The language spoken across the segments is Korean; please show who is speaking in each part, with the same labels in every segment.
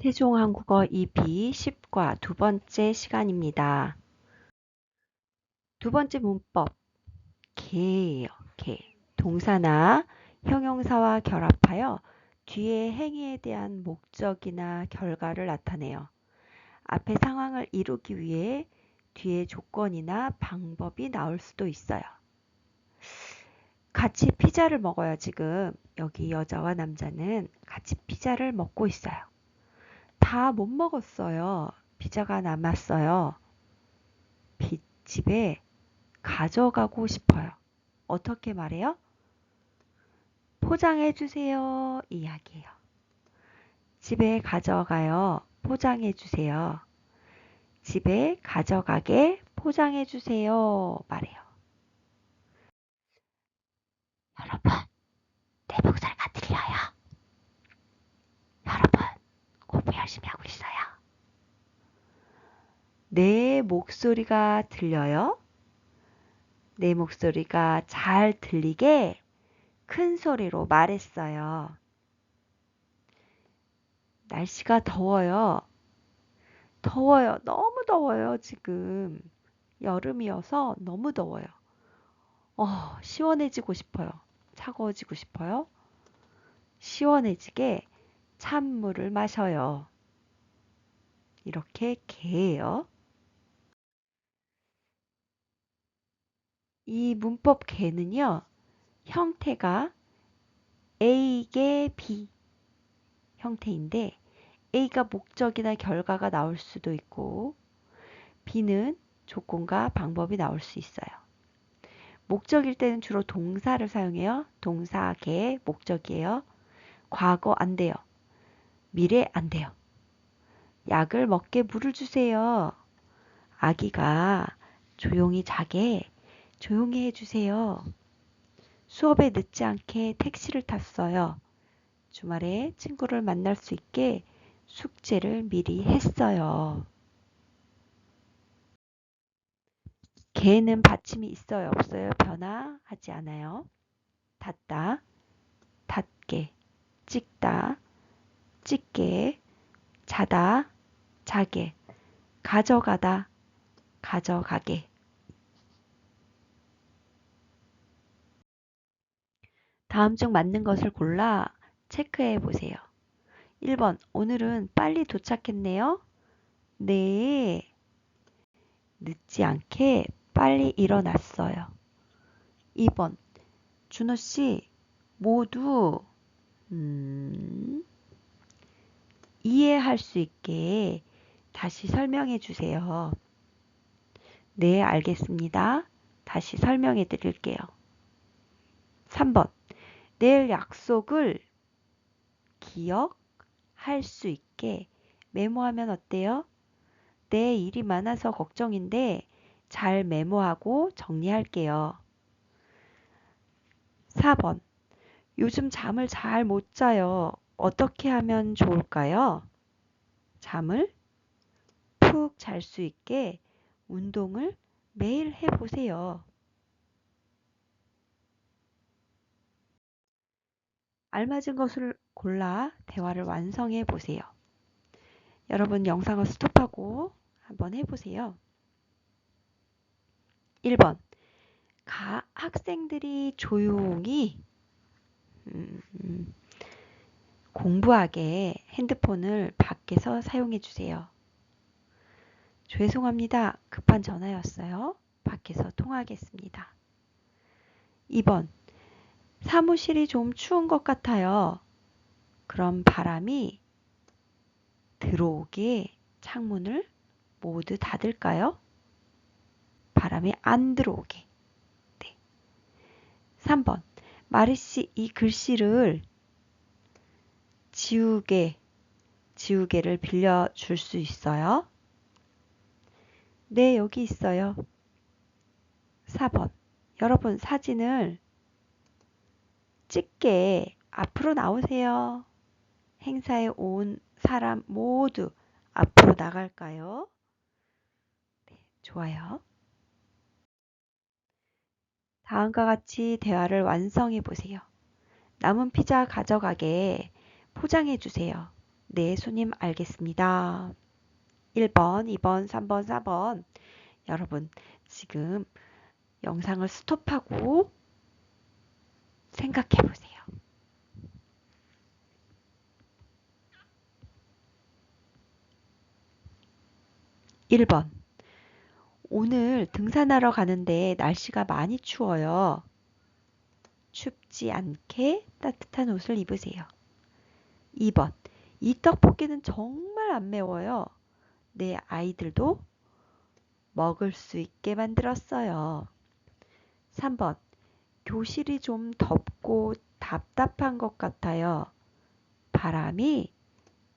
Speaker 1: 세종한국어 2비 10과 두 번째 시간입니다. 두 번째 문법 개예요. 개. 동사나 형용사와 결합하여 뒤에 행위에 대한 목적이나 결과를 나타내요. 앞에 상황을 이루기 위해 뒤에 조건이나 방법이 나올 수도 있어요. 같이 피자를 먹어요, 지금. 여기 여자와 남자는 같이 피자를 먹고 있어요. 다 못 먹었어요. 피자가 남았어요. 비- 집에 가져가고 싶어요. 어떻게 말해요? 포장해 주세요. 이야기예요. 집에 가져가요. 포장해 주세요. 집에 가져가게 포장해 주세요. 말해요. 여러분, 내 목소리가 들려요? 여러분, 공부 열심히 하고 있어요. 내 목소리가 들려요? 내 목소리가 잘 들리게 큰 소리로 말했어요. 날씨가 더워요. 더워요. 너무 더워요, 지금. 여름이어서 너무 더워요. 어, 시원해지고 싶어요. 차가워지고 싶어요. 시원해지게 찬물을 마셔요. 이렇게 개예요. 이 문법 개는요, 형태가 A개 B 형태인데, A가 목적이나 결과가 나올 수도 있고, B는 조건과 방법이 나올 수 있어요. 목적일 때는 주로 동사를 사용해요. 동사 개 목적이에요. 과거 안 돼요. 미래 안 돼요. 약을 먹게 물을 주세요. 아기가 조용히 자게 조용히 해주세요. 수업에 늦지 않게 택시를 탔어요. 주말에 친구를 만날 수 있게 숙제를 미리 했어요. 개는 받침이 있어요, 없어요? 변화하지 않아요. 닫다, 닫게, 찍다, 찍게, 자다, 자게, 가져가다, 가져가게. 다음 중 맞는 것을 골라 체크해 보세요. 1번, 오늘은 빨리 도착했네요. 네. 늦지 않게 빨리 일어났어요. 2번, 준호 씨, 모두, 음, 이해할 수 있게 다시 설명해 주세요. 네, 알겠습니다. 다시 설명해 드릴게요. 3번. 내일 약속을 기억할 수 있게 메모하면 어때요? 내 일이 많아서 걱정인데 잘 메모하고 정리할게요. 4번. 요즘 잠을 잘 못 자요. 어떻게 하면 좋을까요? 잠을 푹 잘 수 있게 운동을 매일 해보세요. 알맞은 것을 골라 대화를 완성해 보세요. 여러분 영상을 스톱하고 한번 해보세요. 1번. 가, 학생들이 조용히 음, 음, 공부하게 핸드폰을 밖에서 사용해 주세요. 죄송합니다. 급한 전화였어요. 밖에서 통화하겠습니다. 2번. 사무실이 좀 추운 것 같아요. 그럼 바람이 들어오게 창문을 모두 닫을까요? 바람이 안 들어오게. 네. 3번. 마리 씨 이 글씨를 지우개, 지우개를 빌려 줄 수 있어요? 네, 여기 있어요. 4번. 여러분 사진을 찍게 앞으로 나오세요. 행사에 온 사람 모두 앞으로 나갈까요? 네, 좋아요. 다음과 같이 대화를 완성해 보세요. 남은 피자 가져가게 포장해 주세요. 네, 손님 알겠습니다. 1번, 2번, 3번, 4번. 여러분, 지금 영상을 스톱하고 생각해 보세요. 1번. 오늘 등산하러 가는데 날씨가 많이 추워요. 춥지 않게 따뜻한 옷을 입으세요. 2번. 이 떡볶이는 정말 안 매워요. 내 아이들도 먹을 수 있게 만들었어요. 3번. 교실이 좀 덥고 답답한 것 같아요. 바람이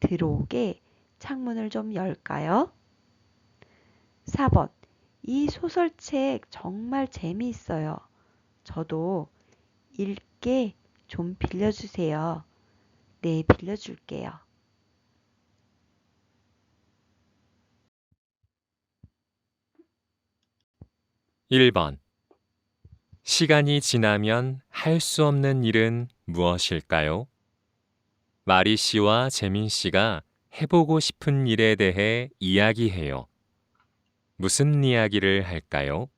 Speaker 1: 들어오게 창문을 좀 열까요? 4번. 이 소설책 정말 재미있어요. 저도 읽게 좀 빌려주세요. 네, 빌려줄게요.
Speaker 2: 1번. 시간이 지나면 할 수 없는 일은 무엇일까요? 마리 씨와 재민 씨가 해보고 싶은 일에 대해 이야기해요. 무슨 이야기를 할까요?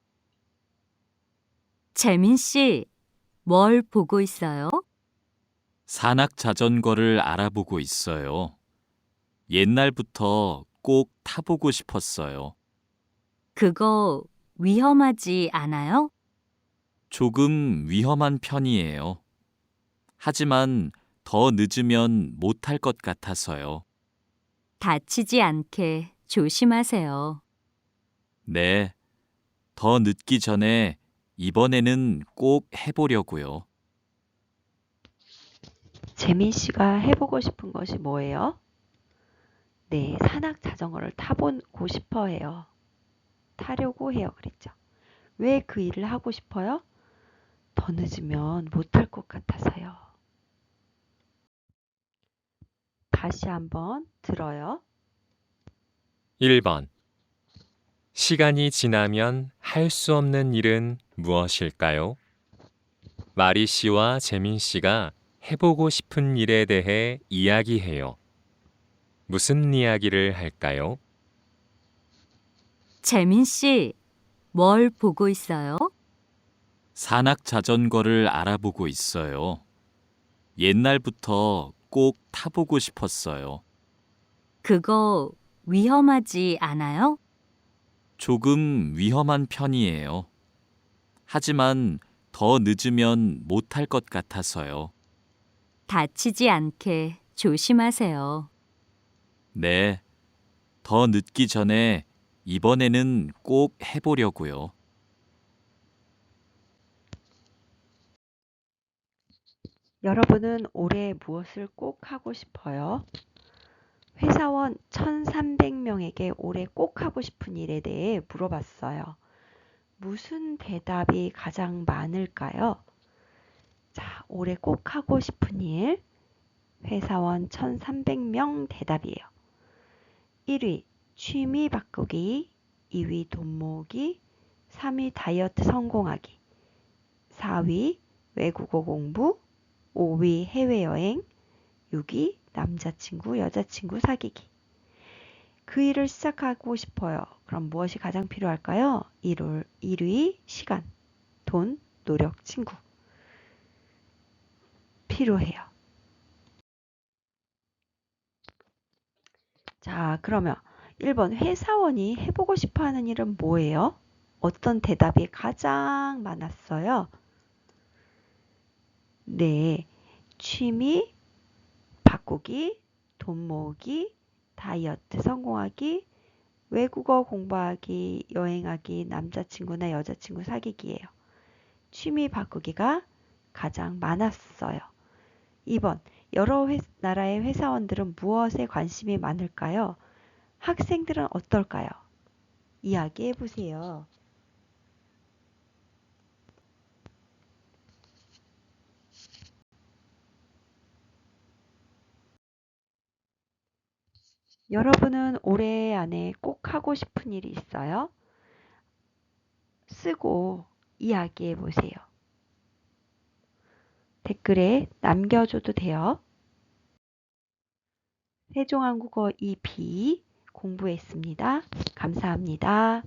Speaker 3: 재민 씨, 뭘 보고 있어요?
Speaker 4: 산악 자전거를 알아보고 있어요. 옛날부터 꼭 타보고 싶었어요.
Speaker 3: 그거 위험하지 않아요?
Speaker 4: 조금 위험한 편이에요. 하지만 더 늦으면 못할 것 같아서요.
Speaker 3: 다치지 않게 조심하세요.
Speaker 4: 네. 더 늦기 전에 이번에는 꼭 해보려고요.
Speaker 1: 재민 씨가 해보고 싶은 것이 뭐예요? 네, 산악 자전거를 타보고 싶어 해요. 타려고 해요. 그랬죠. 왜 그 일을 하고 싶어요? 더 늦으면 못할 것 같아서요. 다시 한번 들어요.
Speaker 2: 1번. 시간이 지나면 할 수 없는 일은 무엇일까요? 마리 씨와 재민 씨가 해보고 싶은 일에 대해 이야기해요. 무슨 이야기를 할까요?
Speaker 3: 재민 씨, 뭘 보고 있어요?
Speaker 4: 산악 자전거를 알아보고 있어요. 옛날부터 꼭 타보고 싶었어요.
Speaker 3: 그거 위험하지 않아요?
Speaker 4: 조금 위험한 편이에요. 하지만 더 늦으면 못할 것 같아서요.
Speaker 3: 다치지 않게 조심하세요.
Speaker 4: 네. 더 늦기 전에 이번에는 꼭 해보려고요.
Speaker 1: 여러분은 올해 무엇을 꼭 하고 싶어요? 회사원 1,300명에게 올해 꼭 하고 싶은 일에 대해 물어봤어요. 무슨 대답이 가장 많을까요? 자, 올해 꼭 하고 싶은 일. 회사원 1,300명 대답이에요. 1위, 취미 바꾸기. 2위, 돈 모으기. 3위, 다이어트 성공하기. 4위, 외국어 공부. 5위, 해외여행. 6위, 남자친구, 여자친구 사귀기. 그 일을 시작하고 싶어요. 그럼 무엇이 가장 필요할까요? 1월, 1위, 시간, 돈, 노력, 친구. 필요해요. 자, 그러면 1번 회사원이 해보고 싶어 하는 일은 뭐예요? 어떤 대답이 가장 많았어요? 네, 취미, 바꾸기, 돈 모으기, 다이어트 성공하기, 외국어 공부하기, 여행하기, 남자친구나 여자친구 사귀기예요. 취미 바꾸기가 가장 많았어요. 2번, 여러 회, 나라의 회사원들은 무엇에 관심이 많을까요? 학생들은 어떨까요? 이야기해 보세요. 여러분은 올해 안에 꼭 하고 싶은 일이 있어요? 쓰고 이야기해 보세요. 댓글에 남겨줘도 돼요. 세종한국어 2B 공부했습니다. 감사합니다.